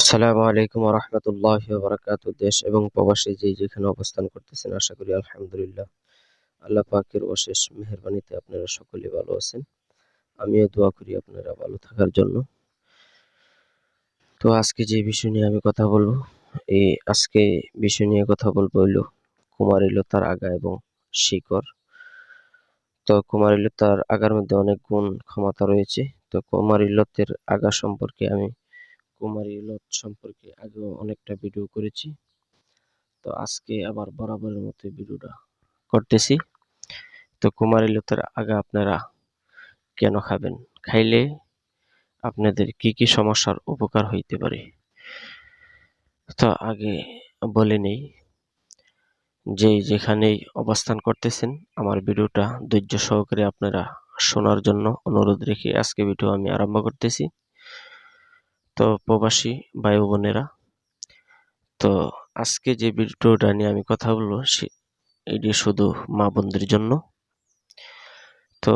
আসসালামু আলাইকুম রহমতুল্লাহ বারাকাতু দেশ এবং প্রবাসী যে যেখানে অবস্থান করতেছেন, আশা করি আলহামদুলিল্লাহ। আল্লাহ পাকের অশেষ মেহরবানিতে আপনারা সকলে ভালো আছেন। আমিও দোয়া করি আপনারা ভালো থাকার জন্য। তো আজকে যে বিষয় নিয়ে আমি কথা বলব, এই আজকে বিষয় নিয়ে কথা বলব হইল কুমারীলতার আগা এবং শিকড়। তো কুমারীলতার আগার মধ্যে অনেক গুণ ক্ষমতা রয়েছে। তো কুমারীলতের আগা সম্পর্কে আমি কুমারী লত সম্পর্কে আগেও অনেকটা ভিডিও করেছি। তো আজকে আবার বরাবরের মতো ভিডিওটা করতেছি। তো কুমারী লতের আগে আপনারা কেন খাবেন? খাইলে আপনাদের কি কি সমস্যার উপকার হইতে পারে? তো আগে বলে নেই, যে যেখানেই অবস্থান করতেছেন, আমার ভিডিওটা ধৈর্য সহকারে আপনারা শোনার জন্য অনুরোধ রেখে আজকে ভিডিও আমি আরম্ভ করতেছি। তো প্রবাসী ভাই বোনেরা। তো আজকে যে ভিডিওটা নিয়ে আমি কথা বলব, সে এটি শুধু মা বোনদের জন্য। তো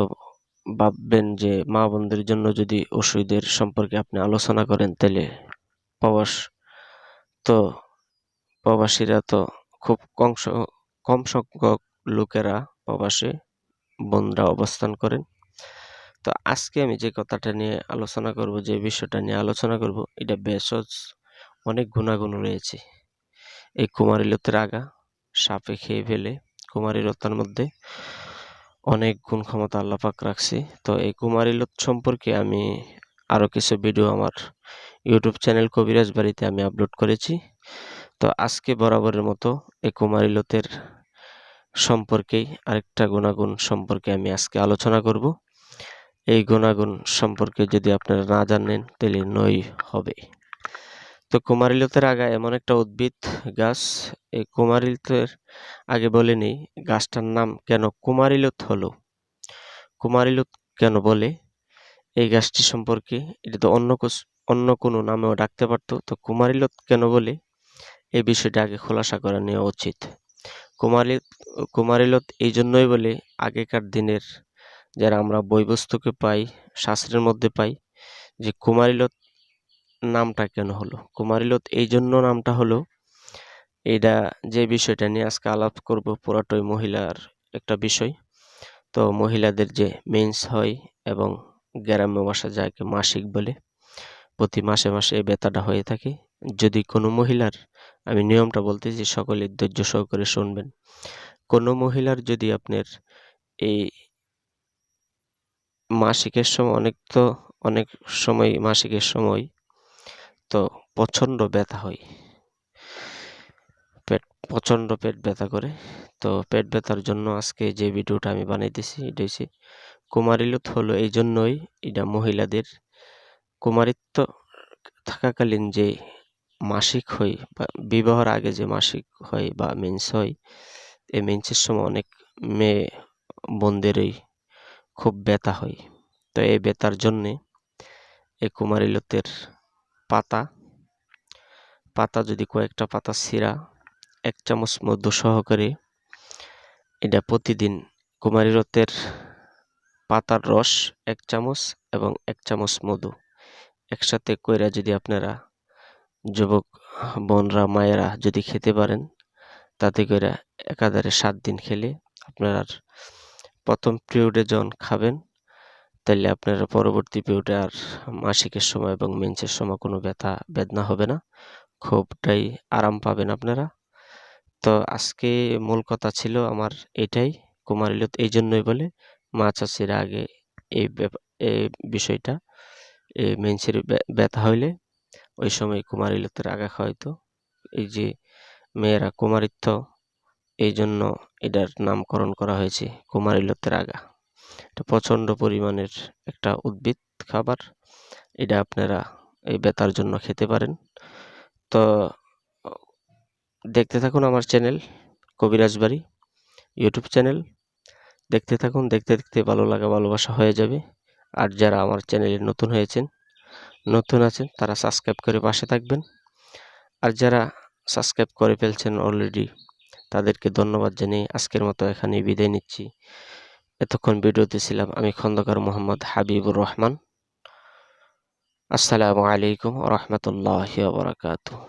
ভাববেন যে মা বোনদের জন্য যদি ওষুধের সম্পর্কে আপনি আলোচনা করেন, তাহলে প্রবাস তো প্রবাসীরা তো খুব কম কম সংখ্যক লোকেরা প্রবাসে বোনরা অবস্থান করেন। তো আজকে আমি যে কথাটা নিয়ে আলোচনা করব, যে বিষয়টা নিয়ে আলোচনা করব, এটা বেসজ অনেক গুণাগুণ রয়েছে। এই কুমারী লতের আগা সাপে খেয়ে ফেলে কুমারী লতার মধ্যে অনেক গুণ ক্ষমতা আল্লাপাক রাখছে। তো এই কুমারী লত সম্পর্কে আমি আরও কিছু ভিডিও আমার ইউটিউব চ্যানেল কবিরাজ বাড়িতে আমি আপলোড করেছি। তো আজকে বরাবরের মতো এই কুমারী লতের সম্পর্কেই আরেকটা গুণাগুণ সম্পর্কে আমি আজকে আলোচনা করব। এই গুণাগুণ সম্পর্কে যদি আপনারা না জানেন, তাহলে নই হবে। তো কুমারিলতের আগা এমন একটা উদ্ভিদ গাছ, এই কুমারিলতের আগে বলে নিই, গাছটার নাম কেন কুমারিলত হলো? কুমারিলত কেন বলে? এই গাছটি সম্পর্কে এটা তো অন্য অন্য কোনো নামেও ডাকতে পারতো, তো কুমারিলত কেন বলে? এই বিষয়টা আগে খোলাসা করে নেওয়া উচিত। কুমারিলত কুমারিলত এই জন্যই বলে আগেকার দিনের যারা আমরা বইবস্তুকে পাই, শাস্ত্রের মধ্যে পাই, যে কুমারিলত নামটা কেন হলো? কুমারিলত এই জন্য নামটা হলো এটা যে বিষয়টা নিয়ে আজকে আলাপ করব, পুরাটই মহিলার একটা বিষয়। তো মহিলাদের যে মেন্স হয় এবং গ্রাম্য ভাষা যাকে মাসিক বলে, প্রতি মাসে মাসে এই ব্যথাটা হয়ে থাকে। যদি কোনো মহিলার, আমি নিয়মটা বলতেছি সকলে ধৈর্য সহকারে শুনবেন। কোনো মহিলার যদি আপনার এই মাসিকের সময় অনেক তো, অনেক সময় মাসিকের সময় তো প্রচণ্ড ব্যথা হয়। পেট, প্রচণ্ড পেট ব্যথা করে। তো পেট ব্যথার জন্য আজকে যে ভিডিওটা আমি বানাইতেছি, এটা হচ্ছে কুমারিলত হলো এই জন্যই এটা মহিলাদের কুমারিত্ব থাকাকালীন যে মাসিক হয় বা বিবাহর আগে যে মাসিক হয় বা মেন্স হয়, এই মেন্সের সময় অনেক মেয়ে বোনদেরই খুব ব্যথা হয়। তো এই ব্যথার জন্যে এই কুমারিলতের পাতা পাতা যদি কয়েকটা পাতা ছিঁড়া এক চামচ মধু সহকারে এটা প্রতিদিন কুমারী রথের পাতার রস এক চামচ এবং এক চামচ মধু একসাথে কইরা যদি আপনারা যুবক বোনরা, মায়েরা যদি খেতে পারেন, তাতে করে একাধারে সাত দিন খেলে আপনার প্রথম পিরিয়ডে যখন খাবেন তাহলে আপনারা পরবর্তী পিরিয়ডে আর মাসিকের সময় এবং মেন্সের সময় কোনো ব্যথা, বেদনা হবে না। খুবটাই আরাম পাবেন আপনারা। তো আজকে মূল কথা ছিল আমার এটাই কুমারিলত এই জন্যই বলে, মা চাষিরা আগে এই এই বিষয়টা এই মেন্সের ব্যথা হইলে ওই সময় কুমারিলতের আগা খাওয়াইতো এই যে মেয়েরা কুমারিত্ব এই জন্য এটার নামকরণ করা হয়েছে কুমারিলতের আগা এটা প্রচণ্ড পরিমাণের একটা উদ্ভিদ খাবার। এটা আপনারা এই ব্যথার জন্য খেতে পারেন। তো, দেখতে থাকুন আমার চ্যানেল কবিরাজ বাড়ি ইউটিউব চ্যানেল। দেখতে থাকুন, দেখতে দেখতে ভালো লাগা, ভালোবাসা হয়ে যাবে। আর যারা আমার চ্যানেলে নতুন হয়েছেন, নতুন আছেন, তারা সাবস্ক্রাইব করে পাশে থাকবেন। আর যারা সাবস্ক্রাইব করে ফেলছেন অলরেডি তাদেরকে ধন্যবাদ জানিয়ে আজকের মতো এখানে বিদায় নিচ্ছি। এতক্ষণ ভিডিওতে ছিলাম আমি খন্দকার মোহাম্মদ হাবিবুর রহমান। আসসালামু আলাইকুম রহমতুল্লাহ বারাকাতুহ।